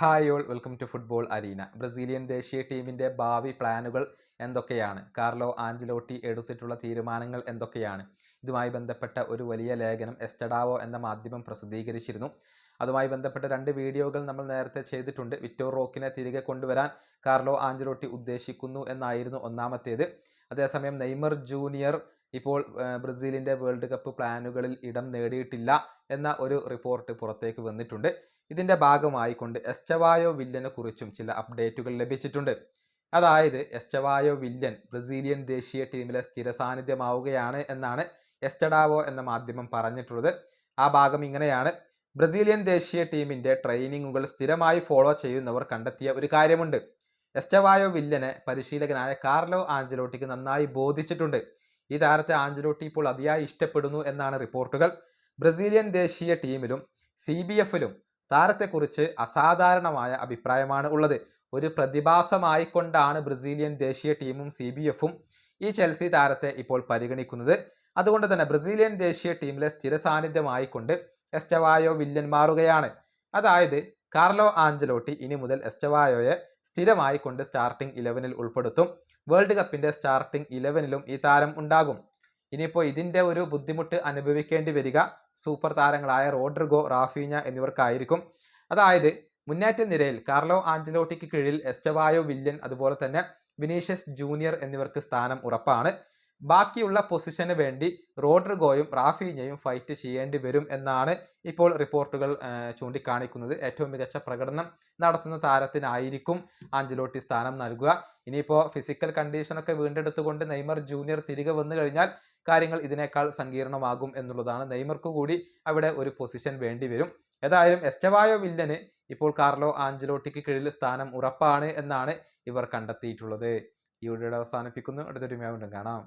Hi all welcome to football arena. Brazilian ദേശീയ ടീമിന്റെ ഭാവി പ്ലാനുകൾ എന്തൊക്കെയാണ്? കാർലോ ആഞ്ചലോട്ടി എടുത്തിട്ടുള്ള തീരുമാനങ്ങൾ എന്തൊക്കെയാണ്? ഇതുമായി ബന്ധപ്പെട്ട ഒരു വലിയ ലേഖനം എസ്റ്റഡാവോ എന്ന മാധ്യമം പ്രസിദ്ധീകരിച്ചിരുന്നു. അതുമായി ബന്ധപ്പെട്ട രണ്ട് വീഡിയോകൾ നമ്മൾ നേരത്തെ ചെയ്തിട്ടുണ്ട്. വിറ്റോ റോക്കിനെ തിരികെ കൊണ്ടുവരാൻ കാർലോ ആഞ്ചലോട്ടി ഉദ്ദേശിക്കുന്നു എന്നായിരുന്നു ഒന്നാമത്തേത്. അതേസമയം നെയ്മർ ജൂനിയർ ഇപ്പോൾ ബ്രസീലിന്റെ വേൾഡ് കപ്പ് പ്ലാനുകളിൽ ഇടം നേടിയിട്ടില്ല എന്ന ഒരു റിപ്പോർട്ട് പുറത്തേക്ക് വന്നിട്ടുണ്ട്. ഇതിന്റെ ഭാഗമായിക്കൊണ്ട് എസ്റ്റവായോ വില്യനെ കുറിച്ചും ചില അപ്ഡേറ്റുകൾ ലഭിച്ചിട്ടുണ്ട്. അതായത് എസ്റ്റവായോ വില്യൻ ബ്രസീലിയൻ ദേശീയ ടീമിലെ സ്ഥിര സാന്നിധ്യമാവുകയാണ് എന്നാണ് എസ്റ്റഡാവോ എന്ന മാധ്യമം പറഞ്ഞിട്ടുള്ളത്. ആ ഭാഗം ഇങ്ങനെയാണ്. ബ്രസീലിയൻ ദേശീയ ടീമിന്റെ ട്രെയിനിങ്ങുകൾ സ്ഥിരമായി ഫോളോ ചെയ്യുന്നവർ കണ്ടെത്തിയ ഒരു കാര്യമുണ്ട്. എസ്റ്റവായോ വില്ലനെ പരിശീലകനായ കാർലോ ആഞ്ചലോട്ടിക്ക് നന്നായി ബോധിച്ചിട്ടുണ്ട്. ഈ താരത്തെ ആഞ്ചലോട്ടി ഇപ്പോൾ അതിയായി ഇഷ്ടപ്പെടുന്നു എന്നാണ് റിപ്പോർട്ടുകൾ. ബ്രസീലിയൻ ദേശീയ ടീമിലും സി ബി എഫിലും താരത്തെക്കുറിച്ച് അസാധാരണമായ അഭിപ്രായമാണ് ഉള്ളത്. ഒരു പ്രതിഭാസമായിക്കൊണ്ടാണ് ബ്രസീലിയൻ ദേശീയ ടീമും സി ബി എഫും ഈ ചെൽസി താരത്തെ ഇപ്പോൾ പരിഗണിക്കുന്നത്. അതുകൊണ്ട് തന്നെ ബ്രസീലിയൻ ദേശീയ ടീമിലെ സ്ഥിര സാന്നിധ്യമായിക്കൊണ്ട് എസ്റ്റവായോ വില്ലൻ മാറുകയാണ്. അതായത് കാർലോ ആഞ്ചലോട്ടി ഇനി മുതൽ എസ്റ്റവായോയെ സ്ഥിരമായി കൊണ്ട് സ്റ്റാർട്ടിംഗ് ഇലവനിൽ ഉൾപ്പെടുത്തും വേൾഡ് കപ്പിന്റെ സ്റ്റാർട്ടിംഗ് ഇലവനിലും ഈ താരം ഉണ്ടാകും. ഇനിയിപ്പോൾ ഇതിന്റെ ഒരു ബുദ്ധിമുട്ട് അനുഭവിക്കേണ്ടി വരിക സൂപ്പർ താരങ്ങളായ റോഡ്രിഗോ റാഫീഞ്ഞ എന്നിവർക്കായിരിക്കും. അതായത് മുന്നേറ്റ നിരയിൽ കാർലോ ആഞ്ചലോട്ടിക്ക് കീഴിൽ എസ്റ്റവായോ വില്യൻ അതുപോലെ തന്നെ വിനീഷ്യസ് ജൂനിയർ എന്നിവർക്ക് സ്ഥാനം ഉറപ്പാണ്. ബാക്കിയുള്ള പൊസിഷന് വേണ്ടി റോഡ്രിഗോയും റാഫീനയും ഫൈറ്റ് ചെയ്യേണ്ടി വരും എന്നാണ് ഇപ്പോൾ റിപ്പോർട്ടുകൾ ചൂണ്ടിക്കാണിക്കുന്നത്. ഏറ്റവും മികച്ച പ്രകടനം നടത്തുന്ന താരത്തിനായിരിക്കും ആഞ്ചലോട്ടി സ്ഥാനം നൽകുക. ഇനിയിപ്പോൾ ഫിസിക്കൽ കണ്ടീഷനൊക്കെ വീണ്ടെടുത്തുകൊണ്ട് നെയ്മർ ജൂനിയർ തിരികെ വന്നു കഴിഞ്ഞാൽ കാര്യങ്ങൾ ഇതിനേക്കാൾ സങ്കീർണമാകും എന്നുള്ളതാണ് നെയ്മർക്ക് കൂടി അവിടെ ഒരു പൊസിഷൻ വേണ്ടി വരും. ഏതായാലും എസ്റ്റവായോ വില്ലന് ഇപ്പോൾ കാർലോ ആഞ്ചലോട്ടിക്ക് കീഴിൽ സ്ഥാനം ഉറപ്പാണ് എന്നാണ് ഇവർ കണ്ടെത്തിയിട്ടുള്ളത്. ഈ വീഡിയോയുടെ അവസാനിപ്പിക്കുന്നു. അടുത്തൊരു വീണ്ടും കാണാം.